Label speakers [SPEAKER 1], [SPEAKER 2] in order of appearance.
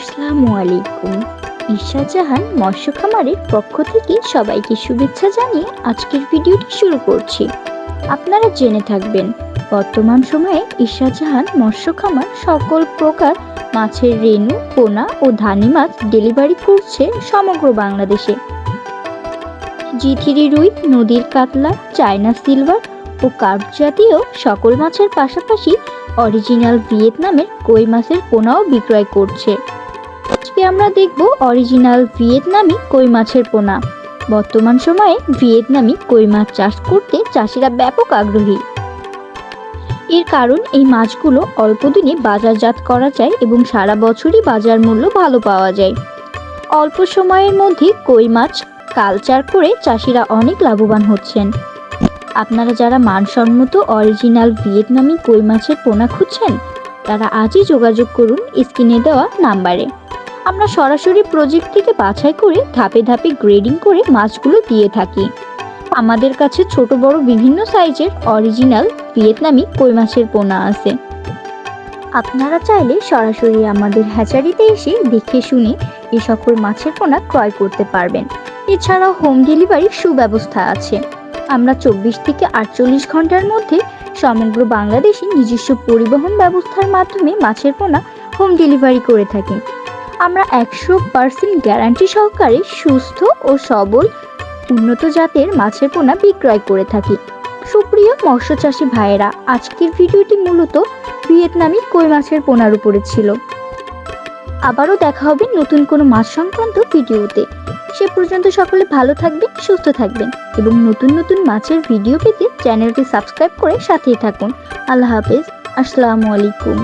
[SPEAKER 1] আসসালামু আলাইকুম। ঈশা জাহান মৎস্য খামারের পক্ষ থেকে সবাইকে শুভেচ্ছা জানিয়ে আজকের ভিডিওটি শুরু করছি। আপনারা জেনে থাকবেন, বর্তমান সময়ে ঈশা জাহান মৎস্য খামার সকল প্রকার মাছের রেণু, পোনা ও ধানি মাছ ডেলিভারি করছে সমগ্র বাংলাদেশে। জিথিরি রুই, নদীর কাতলা, চায়না সিলভার ও কার্প জাতীয় সকল মাছের পাশাপাশি অরিজিনাল ভিয়েতনামের কই মাছের পোনাও বিক্রয় করছে। আজকে আমরা দেখব অরিজিনাল ভিয়েতনামি কই মাছের পোনা। বর্তমান সময়ে ভিয়েতনামি কই মাছ চাষ করতে চাষিরা ব্যাপক আগ্রহী। এর কারণ, এই মাছগুলো অল্প দিনে বাজারজাত করা যায় এবং সারা বছরই বাজার মূল্য ভালো পাওয়া যায়। অল্প সময়ের মধ্যে কই মাছ কালচার করে চাষিরা অনেক লাভবান হচ্ছেন। আপনারা যারা মানসম্মত অরিজিনাল ভিয়েতনামি কই মাছের পোনা খুঁজছেন, তারা আজই যোগাযোগ করুন স্ক্রিনে দেওয়া নাম্বারে। আমরা সরাসরি প্রজেক্ট থেকে বাছাই করে ধাপে ধাপে গ্রেডিং করে মাছগুলো দিয়ে থাকি। আমাদের কাছে ছোট বড় বিভিন্ন সাইজের অরিজিনাল ভিয়েতনামি কই মাছের পোনা আছে। আপনারা চাইলে সরাসরি আমাদের হ্যাচারিতে এসে দেখে শুনে এ সকল মাছের পোনা ক্রয় করতে পারবেন। এছাড়াও হোম ডেলিভারির সুব্যবস্থা আছে। আমরা চব্বিশ থেকে আটচল্লিশ ঘণ্টার মধ্যে সমগ্র বাংলাদেশে নিজস্ব পরিবহন ব্যবস্থার মাধ্যমে মাছের পোনা হোম ডেলিভারি করে থাকি। আমরা একশো পার্সেন্ট গ্যারান্টি সহকারে সুস্থ ও সবল উন্নত জাতের মাছের পোনা বিক্রয় করে থাকি। সুপ্রিয় মৎস্য চাষী ভাইয়েরা, আজকের ভিডিওটি মূলত ভিয়েতনামি কই মাছের পোনার উপরে ছিল। আবারও দেখা হবে নতুন কোনো মাছ সংক্রান্ত ভিডিওতে। সে পর্যন্ত সকলে ভালো থাকবেন, সুস্থ থাকবেন এবং নতুন নতুন মাছের ভিডিও পেতে চ্যানেলটি সাবস্ক্রাইব করে সাথেই থাকুন। আল্লাহ হাফেজ, আসসালামু আলাইকুম।